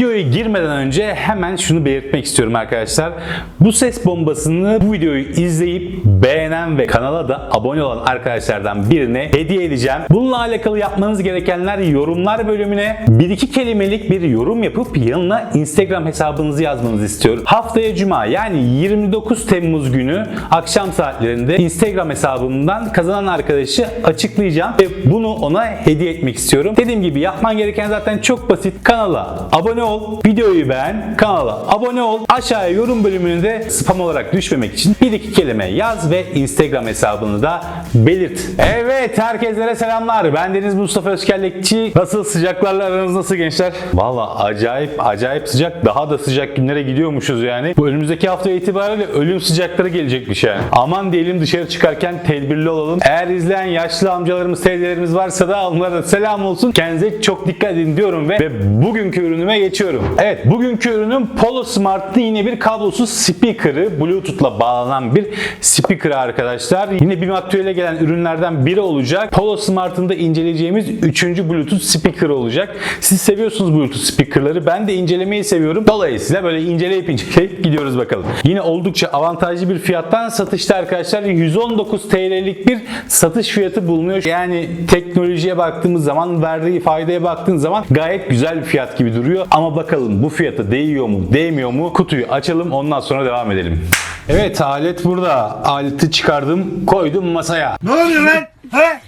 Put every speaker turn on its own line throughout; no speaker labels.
Videoya girmeden önce hemen şunu belirtmek istiyorum arkadaşlar. Bu ses bombasını bu videoyu izleyip beğenen ve kanala da abone olan arkadaşlardan birine hediye edeceğim. Bununla alakalı yapmanız gerekenler yorumlar bölümüne bir iki kelimelik bir yorum yapıp yanına Instagram hesabınızı yazmanızı istiyorum. Haftaya Cuma yani 29 Temmuz günü akşam saatlerinde Instagram hesabımdan kazanan arkadaşı açıklayacağım ve bunu ona hediye etmek istiyorum. Dediğim gibi yapman gereken zaten çok basit. Kanala abone ol, videoyu beğen, kanala abone ol. Aşağıya yorum bölümünü de spam olarak düşmemek için bir iki kelime yaz ve Instagram hesabını da belirt. Evet herkeslere selamlar. Ben Deniz Mustafa Özkerlekçi. Nasıl sıcaklarla aranız nasıl gençler? Valla acayip acayip sıcak. Daha da sıcak günlere gidiyormuşuz yani. Bu önümüzdeki hafta itibariyle ölüm sıcakları gelecekmiş yani. Aman diyelim dışarı çıkarken tedbirli olalım. Eğer izleyen yaşlı amcalarımız, teyzelerimiz varsa da onlara da selam olsun. Kendinize çok dikkat edin diyorum ve, ve bugünkü ürünüme geçiyorum. Evet bugünkü ürünüm Polo Smart'ın yine bir kablosuz speaker'ı. Bluetooth'la bağlanan bir speaker arkadaşlar. Yine bir aktüele gelen ürünlerden biri olacak. Polo Smart'ın da inceleyeceğimiz 3. Bluetooth speaker olacak. Siz seviyorsunuz Bluetooth speaker'ları. Ben de incelemeyi seviyorum. Dolayısıyla böyle inceleyip inceleyip gidiyoruz bakalım. Yine oldukça avantajlı bir fiyattan satışta arkadaşlar 119 TL'lik bir satış fiyatı bulunuyor. Yani teknolojiye baktığımız zaman verdiği faydaya baktığın zaman gayet güzel bir fiyat gibi duruyor. Ama bakalım bu fiyata değiyor mu değmiyor mu kutuyu açalım ondan sonra devam edelim. Evet alet burada. Aleti çıkardım koydum masaya.
Ne oluyor lan? He?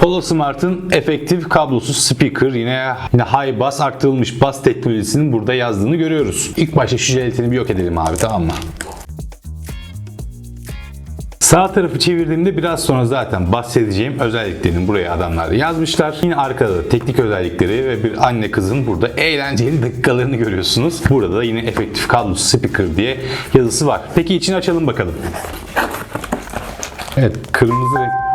Polo Smart'ın efektif kablosuz speaker yine yine high bass arttırılmış bas teknolojisinin burada yazdığını görüyoruz. İlk başta şu jelatini bir yok edelim abi tamam mı? Sağ tarafı çevirdiğimde biraz sonra zaten bahsedeceğim özelliklerini buraya adamlar yazmışlar. Yine arkada da teknik özellikleri ve bir anne kızın burada eğlenceli dakikalarını görüyorsunuz. Burada da yine efektif kablosuz speaker diye yazısı var. Peki içini açalım bakalım. Evet kırmızı renk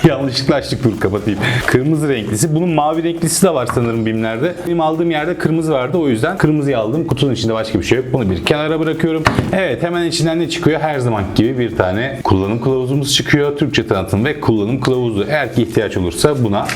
Yanlışlıkla açtık dur kapatayım. Kırmızı renklisi. Bunun mavi renklisi de var sanırım BİM'lerde. Benim aldığım yerde kırmızı vardı o yüzden kırmızıyı aldım. Kutunun içinde başka bir şey yok. Bunu bir kenara bırakıyorum. Evet hemen içinden ne çıkıyor? Her zaman gibi bir tane kullanım kılavuzumuz çıkıyor. Türkçe tanıtım ve kullanım kılavuzu. Eğer ki ihtiyaç olursa buna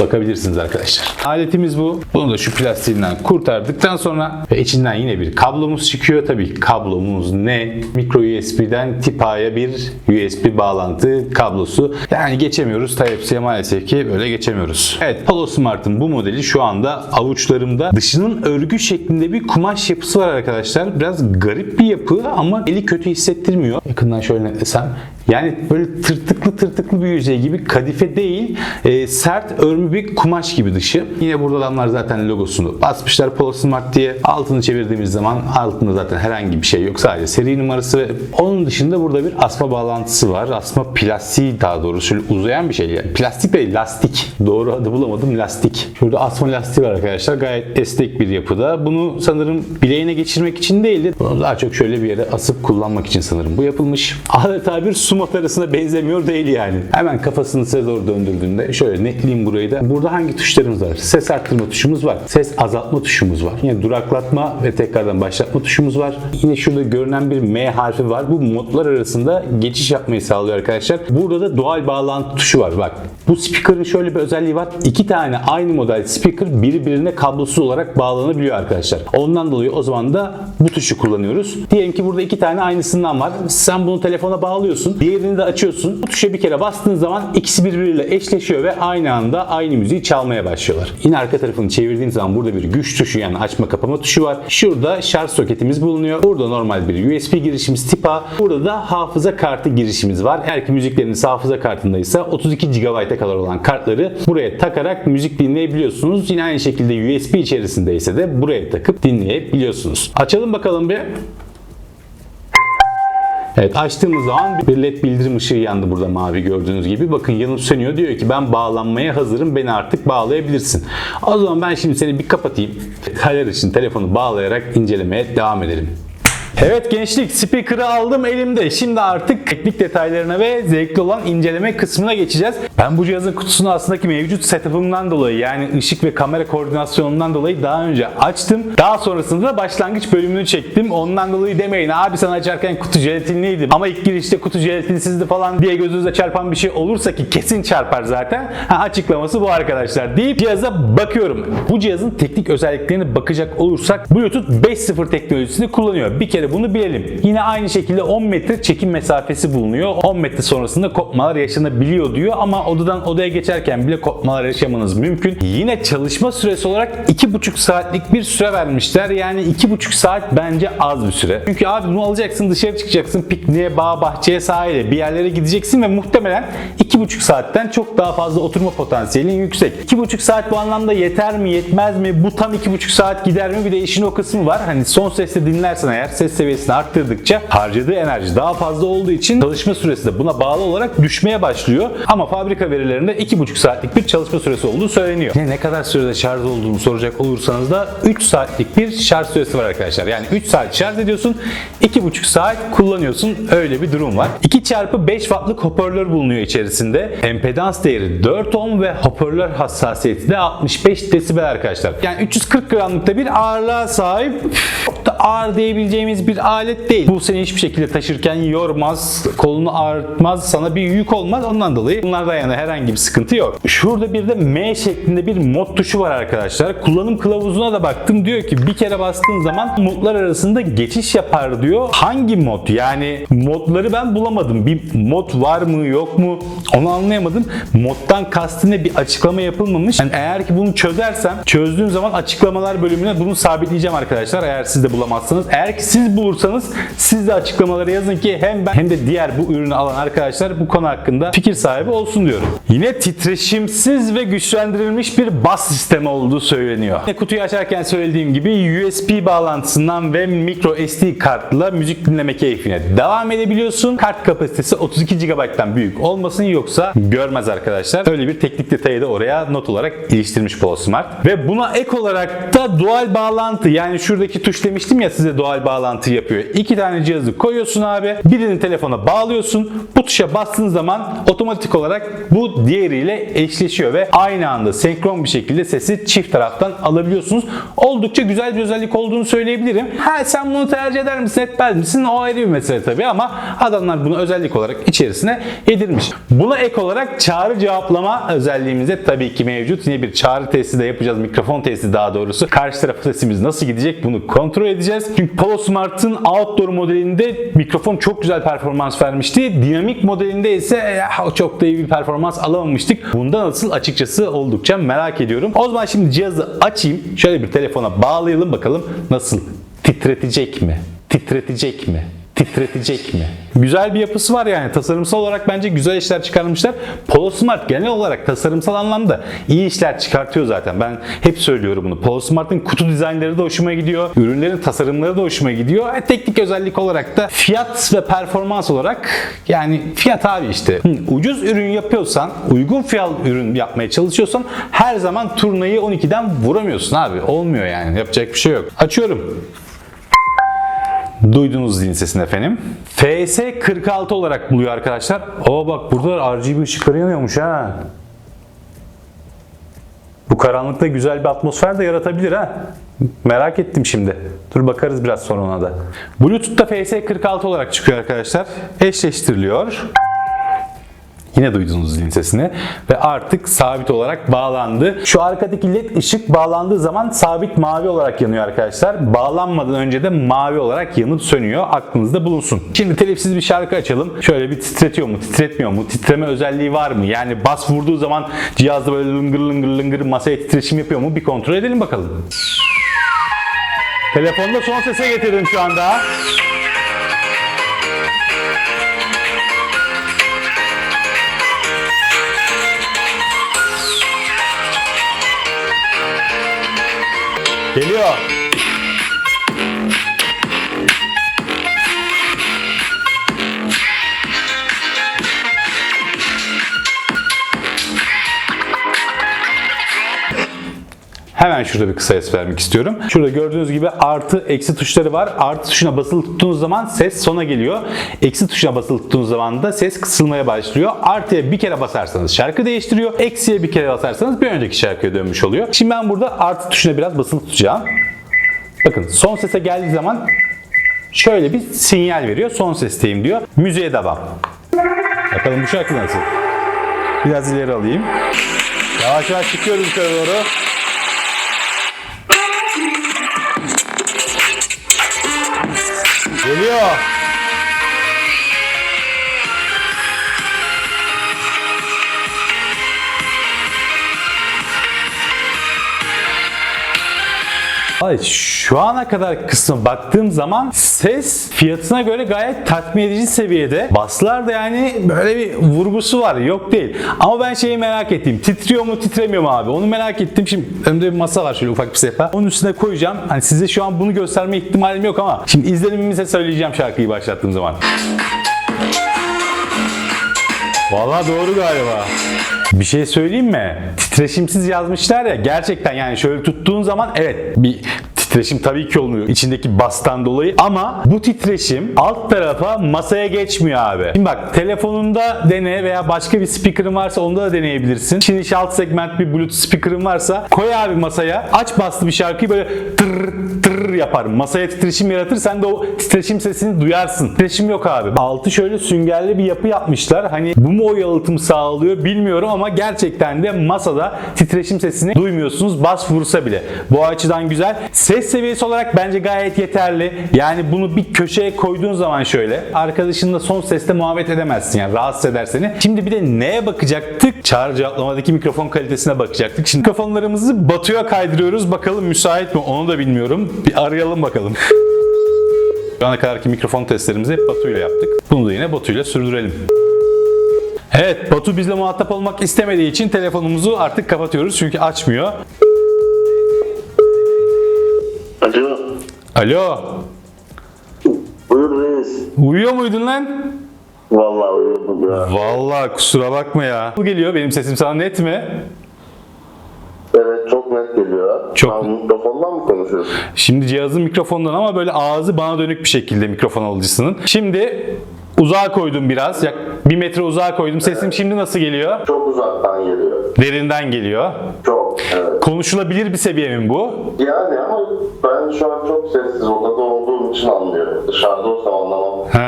bakabilirsiniz arkadaşlar. Aletimiz bu. Bunu da şu plastiğinden kurtardıktan sonra ve içinden yine bir kablomuz çıkıyor. Tabii kablomuz ne? Micro USB'den tip A'ya bir USB bağlantı kablosu. Yani geçemiyoruz. Type-C'ye maalesef ki böyle geçemiyoruz. Evet Polo Smart'ın bu modeli şu anda avuçlarımda. Dışının örgü şeklinde bir kumaş yapısı var arkadaşlar. Biraz garip bir yapı ama eli kötü hissettirmiyor. Yakından şöyle netlesem. Yani böyle tırtıklı tırtıklı yüzey gibi kadife değil. e, sert örmü bir kumaş gibi dışı. Yine burada adamlar zaten logosunu basmışlar Polo Smart diye. Altını çevirdiğimiz zaman altında zaten herhangi bir şey yok. Sadece seri numarası ve onun dışında burada bir asma bağlantısı var. Asma plastiği daha doğrusu uzayan bir şey. Yani plastik değil lastik. Doğru adı bulamadım lastik. Şurada asma lastiği var arkadaşlar. Gayet esnek bir yapıda. Bunu sanırım bileğine geçirmek için değil de bunu daha çok şöyle bir yere asıp kullanmak için sanırım bu yapılmış. Adeta bir su matarasına benzemiyor değil yani. Hemen kafasını size doğru döndürdüğünde şöyle netleyeyim burayı da. Burada hangi tuşlarımız var? Ses arttırma tuşumuz var. Ses azaltma tuşumuz var. Yine duraklatma ve tekrardan başlatma tuşumuz var. Yine şurada görünen bir M harfi var. Bu modlar arasında geçiş yapmayı sağlıyor arkadaşlar. Burada da dual bağlantı tuşu var. Bak bu speaker'ın şöyle bir özelliği var. İki tane aynı model speaker birbirine kablosuz olarak bağlanabiliyor arkadaşlar. Ondan dolayı o zaman da bu tuşu kullanıyoruz. Diyelim ki burada iki tane aynısından var. Sen bunu telefona bağlıyorsun. Diğerini de açıyorsun. Bu tuşa bir kere bastığın zaman ikisi birbiriyle eşleşiyor ve aynı anda aynı müziği çalmaya başlıyorlar. Yine arka tarafını çevirdiğim zaman burada bir güç tuşu yani açma kapama tuşu var. Şurada şarj soketimiz bulunuyor. Burada normal bir USB girişimiz tip A. Burada da hafıza kartı girişimiz var. Eğer ki müzikleriniz hafıza kartındaysa 32 GB'a kadar olan kartları buraya takarak müzik dinleyebiliyorsunuz. Yine aynı şekilde USB içerisindeyse de buraya takıp dinleyebiliyorsunuz. Açalım bakalım bir. Evet açtığımız zaman bir led bildirim ışığı yandı burada mavi gördüğünüz gibi. Bakın yanıp sönüyor. Diyor ki ben bağlanmaya hazırım. Beni artık bağlayabilirsin. O zaman ben şimdi seni bir kapatayım. Kaler için telefonu bağlayarak incelemeye devam edelim. Evet gençlik speaker'ı aldım elimde. Şimdi artık teknik detaylarına ve zevkli olan inceleme kısmına geçeceğiz. Ben bu cihazın kutusunu aslında ki mevcut setup'ımdan dolayı yani ışık ve kamera koordinasyonundan dolayı daha önce açtım. Daha sonrasında da başlangıç bölümünü çektim. Ondan dolayı demeyin abi sen açarken kutu jelatinliydi ama ilk girişte kutu jelatinsizdi falan diye gözünüze çarpan bir şey olursa ki kesin çarpar zaten. Ha, açıklaması bu arkadaşlar deyip cihaza bakıyorum. Bu cihazın teknik özelliklerine bakacak olursak Bluetooth 5.0 teknolojisini kullanıyor. Bir kere bunu bilelim. Yine aynı şekilde 10 metre çekim mesafesi bulunuyor. 10 metre sonrasında kopmalar yaşanabiliyor diyor ama odadan odaya geçerken bile kopmalar yaşamanız mümkün. Yine çalışma süresi olarak 2,5 saatlik bir süre vermişler. Yani 2,5 saat bence az bir süre. Çünkü abi bunu alacaksın dışarı çıkacaksın pikniğe, bağ, bahçeye, sahile bir yerlere gideceksin ve muhtemelen 2,5 saatten çok daha fazla oturma potansiyelin yüksek. 2,5 saat bu anlamda yeter mi yetmez mi? Bu tam 2,5 saat gider mi? Bir de işin o kısmı var. Hani son sesle dinlersen eğer ses seviyesini arttırdıkça harcadığı enerji daha fazla olduğu için çalışma süresi de buna bağlı olarak düşmeye başlıyor. Ama fabrika verilerinde 2,5 saatlik bir çalışma süresi olduğu söyleniyor. Ne, ne kadar sürede şarj olduğunu soracak olursanız da 3 saatlik bir şarj süresi var arkadaşlar. Yani 3 saat şarj ediyorsun, 2,5 saat kullanıyorsun. Öyle bir durum var. 2 çarpı 5 wattlık hoparlör bulunuyor içerisinde. Empedans değeri 4 ohm ve hoparlör hassasiyeti de 65 desibel arkadaşlar. Yani 340 gramlıkta bir ağırlığa sahip çok da ağır diyebileceğimiz bir alet değil. Bu seni hiçbir şekilde taşırken yormaz, kolunu ağrıtmaz, sana bir yük olmaz. Ondan dolayı bunlarda yani herhangi bir sıkıntı yok. Şurada bir de M şeklinde bir mod tuşu var arkadaşlar. Kullanım kılavuzuna da baktım. Diyor ki bir kere bastığın zaman modlar arasında geçiş yapar diyor. Hangi mod? Yani modları ben bulamadım. Bir mod var mı yok mu? Onu anlayamadım. Moddan kastı ne bir açıklama yapılmamış. Yani eğer ki bunu çözersem çözdüğüm zaman açıklamalar bölümüne bunu sabitleyeceğim arkadaşlar. Eğer siz de bulamazsanız. Eğer ki siz bulursanız siz de açıklamalara yazın ki hem ben hem de diğer bu ürünü alan arkadaşlar bu konu hakkında fikir sahibi olsun diyorum. Yine titreşimsiz ve güçlendirilmiş bir bas sistemi olduğu söyleniyor. Yine kutuyu açarken söylediğim gibi USB bağlantısından ve micro SD kartla müzik dinleme keyfine devam edebiliyorsun. Kart kapasitesi 32 GB'dan büyük olmasın yoksa görmez arkadaşlar. Öyle bir teknik detayı da oraya not olarak iliştirmiş ProSmart. Ve buna ek olarak da dual bağlantı yani şuradaki tuş demiştim ya size dual bağlantı yapıyor. İki tane cihazı koyuyorsun abi. Birini telefona bağlıyorsun. Bu tuşa bastığın zaman otomatik olarak bu diğeriyle eşleşiyor ve aynı anda senkron bir şekilde sesi çift taraftan alabiliyorsunuz. Oldukça güzel bir özellik olduğunu söyleyebilirim. Ha sen bunu tercih eder misin etmez misin o ayrı bir mesele tabii ama adamlar bunu özellik olarak içerisine yedirmiş. Buna ek olarak çağrı cevaplama özelliğimiz de tabii ki mevcut. Yine bir çağrı testi de yapacağız. Mikrofon testi daha doğrusu. Karşı tarafa sesimiz nasıl gidecek bunu kontrol edeceğiz. Çünkü Polo Smart'ın outdoor modelinde mikrofon çok güzel performans vermişti. Dinamik modelinde ise çok da iyi bir performans alamamıştık. Bundan nasıl açıkçası oldukça merak ediyorum. O zaman şimdi cihazı açayım. Şöyle bir telefona bağlayalım bakalım nasıl titretecek mi? Titretecek mi? Titretecek mi? Güzel bir yapısı var yani. Tasarımsal olarak bence güzel işler çıkarmışlar. Polo Smart genel olarak tasarımsal anlamda iyi işler çıkartıyor zaten. Ben hep söylüyorum bunu. Polo Smart'ın kutu dizaynları da hoşuma gidiyor. Ürünlerin tasarımları da hoşuma gidiyor. E, teknik özellik olarak da fiyat ve performans olarak yani fiyat abi işte. Ucuz ürün yapıyorsan, uygun fiyat ürün yapmaya çalışıyorsan her zaman turnayı 12'den vuramıyorsun abi. Olmuyor yani. Yapacak bir şey yok. Açıyorum. Duydunuz zilin sesini efendim. FS46 olarak buluyor arkadaşlar. Oo bak burada RGB ışıkları yanıyormuş ha. Bu karanlıkta güzel bir atmosfer de yaratabilir ha. Merak ettim şimdi. Dur bakarız biraz sonra ona da. Bluetooth'ta FS46 olarak çıkıyor arkadaşlar. Eşleştiriliyor. Yine duydunuz zilin sesini ve artık sabit olarak bağlandı. Şu arkadaki led ışık bağlandığı zaman sabit mavi olarak yanıyor arkadaşlar. Bağlanmadan önce de mavi olarak yanıp sönüyor. Aklınızda bulunsun. Şimdi telifsiz bir şarkı açalım. Şöyle bir titretiyor mu, titretmiyor mu? Titreme özelliği var mı? Yani bas vurduğu zaman cihazda böyle lıngır lıngır lıngır masaya titreşim yapıyor mu? Bir kontrol edelim bakalım. Telefonda son sese getirdim şu anda. Geliyor. Hemen şurada bir kısa ses vermek istiyorum. Şurada gördüğünüz gibi artı eksi tuşları var. Artı tuşuna basılı tuttuğunuz zaman ses sona geliyor. Eksi tuşuna basılı tuttuğunuz zaman da ses kısılmaya başlıyor. Artıya bir kere basarsanız şarkı değiştiriyor. Eksiye bir kere basarsanız bir önceki şarkıya dönmüş oluyor. Şimdi ben burada artı tuşuna biraz basılı tutacağım. Bakın son sese geldiği zaman şöyle bir sinyal veriyor. Son sesteyim diyor. Müziğe devam. Bakalım bu şarkı nasıl? Biraz ileri alayım. Yavaş yavaş çıkıyoruz yukarı doğru. Geliyor. Ay şu ana kadar kısmı baktığım zaman ses fiyatına göre gayet tatmin edici seviyede. Baslar da yani böyle bir vurgusu var. Yok değil. Ama ben şeyi merak ettim. Titriyor mu titremiyor mu abi? Onu merak ettim. Şimdi önümde bir masa var şöyle ufak bir sehpa. Onun üstüne koyacağım. Hani size şu an bunu gösterme ihtimalim yok ama şimdi izlenimimize söyleyeceğim şarkıyı başlattığım zaman. Vallahi doğru galiba. Bir şey söyleyeyim mi? Titreşimsiz yazmışlar ya gerçekten yani şöyle tuttuğun zaman evet bir titreşim tabii ki olmuyor içindeki bastan dolayı ama bu titreşim alt tarafa masaya geçmiyor abi. Şimdi bak telefonunda dene veya başka bir speaker'ın varsa onda da deneyebilirsin. Şimdi alt segment bir bluetooth speaker'ın varsa koy abi masaya aç bastı bir şarkıyı böyle tır yapar. Masaya titreşim yaratır sen de o titreşim sesini duyarsın. Titreşim yok abi. Altı şöyle süngerli bir yapı yapmışlar. Hani bu mu o yalıtımı sağlıyor bilmiyorum ama gerçekten de masada titreşim sesini duymuyorsunuz bas vursa bile. Bu açıdan güzel. Ses seviyesi olarak bence gayet yeterli. Yani bunu bir köşeye koyduğun zaman şöyle arkadaşınla son sesle muhabbet edemezsin yani rahatsız eder seni. Şimdi bir de neye bakacaktık? Çağrı cevaplamadaki mikrofon kalitesine bakacaktık. Şimdi mikrofonlarımızı Batu'ya kaydırıyoruz. Bakalım müsait mi onu da bilmiyorum. Bir arayalım bakalım. Şu ana kadarki mikrofon testlerimizi hep Batu ile yaptık. Bunu da yine Batu ile sürdürelim. Evet, Batu bizle muhatap olmak istemediği için telefonumuzu artık kapatıyoruz çünkü açmıyor.
Alo.
Alo,
Buyur reis.
uyuyor muydun lan?
Vallahi uyudum ya.
Vallahi kusura bakma ya. Bu geliyor, benim sesim sana net mi?
Evet çok net geliyor.
Çok-
Sen mikrofondan mı konuşuyorsun?
Şimdi cihazın mikrofondan ama böyle ağzı bana dönük bir şekilde mikrofon alıcısının. Şimdi uzağa koydum biraz. Yak bir metre uzağa koydum. Sesim şimdi nasıl geliyor?
Çok uzaktan geliyor.
Derinden geliyor.
Çok. Evet.
Konuşulabilir bir seviye mi bu?
Yani ama ben şu an çok sessiz odada olduğum için anlıyorum. Dışarıda olsam anlamam.
He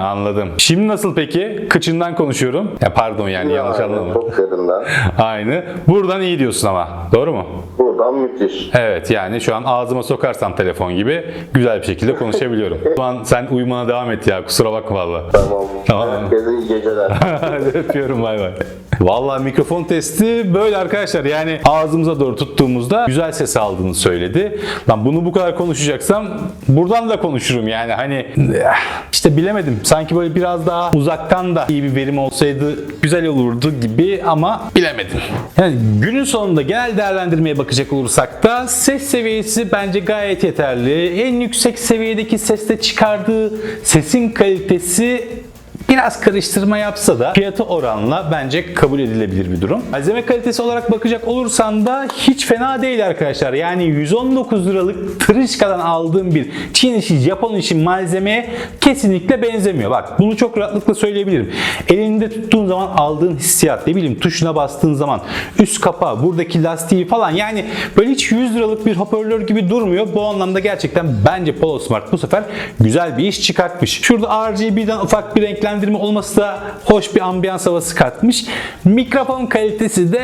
anladım. Şimdi nasıl peki? Kıçından konuşuyorum. Ya pardon yani yanlış
Aynen,
anlama.
Çok derinden.
Aynı. Buradan iyi diyorsun ama. Doğru mu?
Buradan müthiş.
Evet yani şu an ağzıma sokarsam telefon gibi güzel bir şekilde konuşabiliyorum. Şu an sen uyumana devam et ya kusura bakma valla.
Tamam.
Tamam.
Herkese iyi geceler.
Öpüyorum bay bay. Vallahi mikrofon testi böyle arkadaşlar yani ağzımıza doğru tuttuğumuzda güzel ses aldığını söyledi. Ben bunu bu kadar konuşacaksam buradan da konuşurum yani hani işte bilemedim. Sanki böyle biraz daha uzaktan da iyi bir verim olsaydı güzel olurdu gibi ama bilemedim. Yani günün sonunda genel değerlendirmeye bakacak olursak da ses seviyesi bence gayet yeterli. En yüksek seviyedeki seste çıkardığı sesin kalitesi Biraz karıştırma yapsa da fiyatı oranla bence kabul edilebilir bir durum. Malzeme kalitesi olarak bakacak olursan da hiç fena değil arkadaşlar. Yani 119 liralık tırışkadan aldığım bir Çin işi, Japon işi malzemeye kesinlikle benzemiyor. Bak bunu çok rahatlıkla söyleyebilirim. Elinde tuttuğun zaman aldığın hissiyat ne bileyim tuşuna bastığın zaman üst kapağı, buradaki lastiği falan yani böyle hiç 100 liralık bir hoparlör gibi durmuyor. Bu anlamda gerçekten bence Polo Smart bu sefer güzel bir iş çıkartmış. Şurada RGB'den ufak bir renklendirme olması da hoş bir ambiyans havası katmış. Mikrofon kalitesi de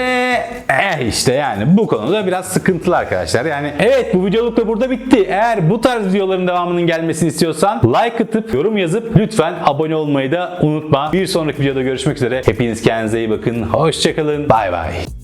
eh işte yani bu konuda biraz sıkıntılı arkadaşlar. Yani evet bu videoluk da burada bitti. Eğer bu tarz videoların devamının gelmesini istiyorsan like atıp yorum yazıp lütfen abone olmayı da unutma. Bir sonraki videoda görüşmek üzere. Hepiniz kendinize iyi bakın. Hoşçakalın. Bay bay.